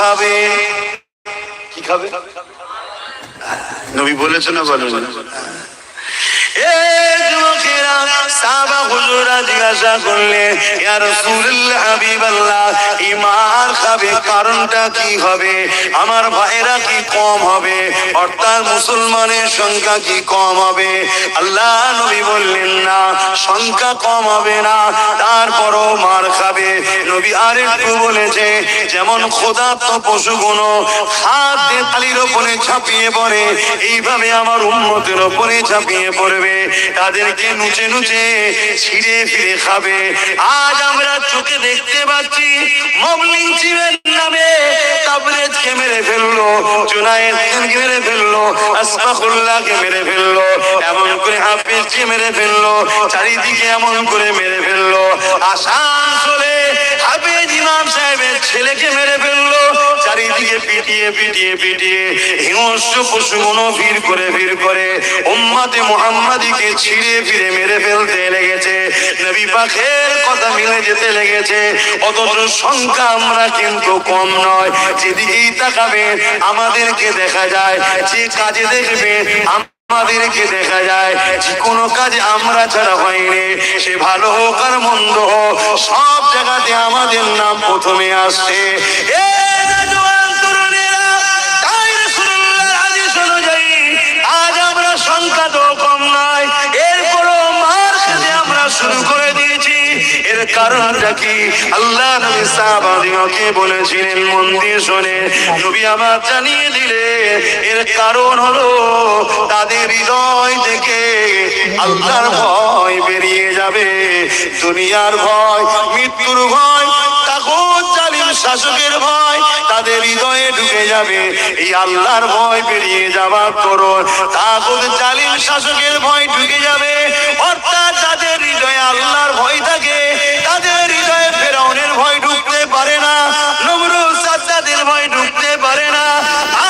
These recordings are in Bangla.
খাবে? কি খাবে? নবী বলেছে না বলেন এ জিজ্ঞাসা করলে রাসূলুল্লাহ, হাবিবাল্লাহ ইমান খাবে, কারণটা কি হবে? আমার ভাইরা কি কম হবে? অর্থাৎ মুসলমানের সংখ্যা কি কম হবে? আল্লাহ নবী বললেন, না, সংখ্যা কম হবে না, তারপরও মার খাবে। নবী আরেকটু বলেছে, যেমন ক্ষুধার্ত পশুগুলো হাত দিয়ে তালির ওপরে ঝাঁপিয়ে পড়ে, এইভাবে আমার উন্মতের ওপরে ঝাঁপিয়ে পড়বে। তাদেরকে নুচে নুচে ছিঁড়ে ফিরে খাবে। আজ আমরা চোখে দেখতে পাচ্ছি মবলিং জীবের নামে তাবরেজকে মেরে ফেলল জুনায়েদকে মেরে ফেলল আসফাকুল্লাহকে মেরে ফেলল, এমন করে হাফিজকে মেরে ফেলল, চারিদিকে এমন করে মেরে ফেলল। আসানসোলে হাফিজ ইমাম সাহেবের ছেলেকে মেরে পিটিয়ে পিটিয়ে পিটিয়ে হিংস্র পশুগুলো ভিড় করে ভিড় করে উম্মাতে ছিঁড়ে, ফিরে মেরে ফেলতে লেগেছে। নবী পাখের কথা মিলে যেতে লেগেছে। অথচ সংখ্যা আমরা কিন্তু কম নয়। যেদিকেই আমাদেরকে দেখা যায়। যে কাজে আমাদেরকে দেখা যায়। যে কোনো কাজ আমরা ছাড়া হয়নি। সে ভালো হোক আর মন্দ হোক, সব জায়গাতে আমাদের নাম প্রথমে আসছে। এ কারণটা কি? আল্লাহ নবী বলেছিলেন শোনে। নবী জানিয়ে দিলে এর কারণ হলো তাদের হৃদয় থেকে আল্লাহর ভয় বেরিয়ে যাবে। দুনিয়ার ভয়, মৃত্যুর ভয় শাসকের ভয়, তাদের হৃদয়ে ঢুকে যাবে। এই আল্লাহর ভয় বেরিয়ে যাবার করুন তাগত জালিম, শাসকের ভয় ঢুকে যাবে। অর্থাৎ তাদের হৃদয়ে আল্লাহর ভয় থাকে তাদের হৃদয়ে ফেরাউনের ভয় ঢুকতে পারে না নমরুল সাদ্দাদের ভয় ঢুকতে পারে না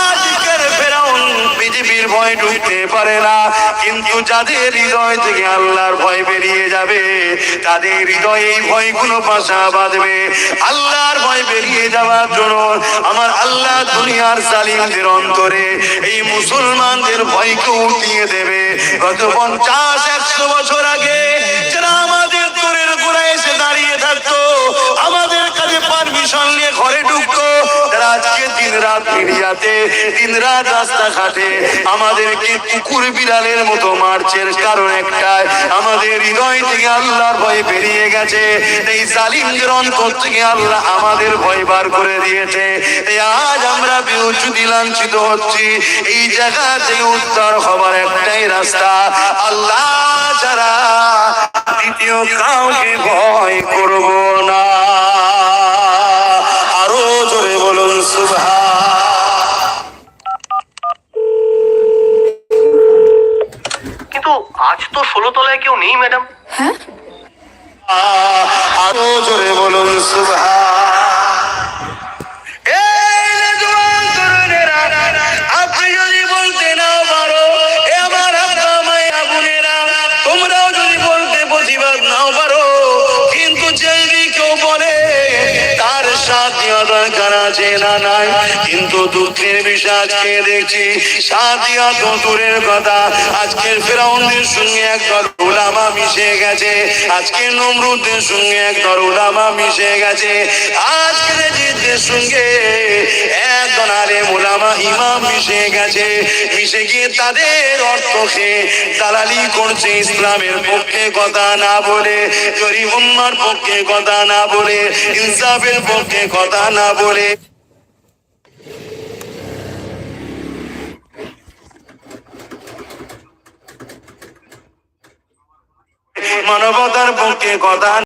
আজকের ফেরাউন পৃথিবীর ভয় ঢুকতে পারে না। কিন্তু যাদের হৃদয় থেকে আল্লাহর ভয় বেরিয়ে যাবে, তাদের হৃদয়ে এই ভয়গুলো পাশা বাঁধবে। আল্লাহর ভয় বেরিয়ে যাওয়ার জন্য আমার আল্লাহ দুনিয়ার সালিমদের অন্তরে এই মুসলমানদের ভয়কে উঠিয়ে দেবে। গত পঞ্চাশ, একশো বছর আগে যারা আমাদের তোরের গোড়ায় এসে দাঁড়িয়ে থাকতো, আমাদের কাছে পারমিশন নিয়ে ঘরে ঢুকতো, তারা আজকে দিন রাত মিডিয়াতে দিন রাস্তা ঘাটে আমাদেরকে কুকুর বিড়ালের মতো মারছে কারণ একটাই, আমাদের হৃদয় থেকে আল্লাহর ভয় বেরিয়ে গেছে। এই জালিমদের অন্তর থেকে আল্লাহ আমাদের ভয় বার করে দিয়েছে। আজ আমরা বিউচুতি লাঞ্ছিত হচ্ছি। এই জায়গা থেকে উদ্ধার হবার একটাই রাস্তা, আল্লাহ ছাড়া দ্বিতীয় কাউকে ভয় করব কিন্তু আজ তো ষোলো তলায় কেউ নেই ম্যাডাম। হ্যাঁ? আরও জোরে বলুন সুভা সাথীয় দরকার চেনা নাই, কিন্তু দুঃখের বিষয় আজকে দেখছি সাদিয়া তো দূরের কথা। আজকের ফেরাউনদের সঙ্গে একদল ওলামা মিশে গেছে। আজকে নমরুদের সঙ্গে একদল ওলামা মিশে গেছে। আজকের জিদের সঙ্গে ওলামা ইমাম মিশে গেছে। মিশে গিয়ে তাদের অর্থকে দালালি করছে ইসলামের পক্ষে কথা না বলে। গরিব উম্মার পক্ষে কথা না বলে। ইনসাফের পক্ষে কথা না বলে। মানবতার পক্ষে কথা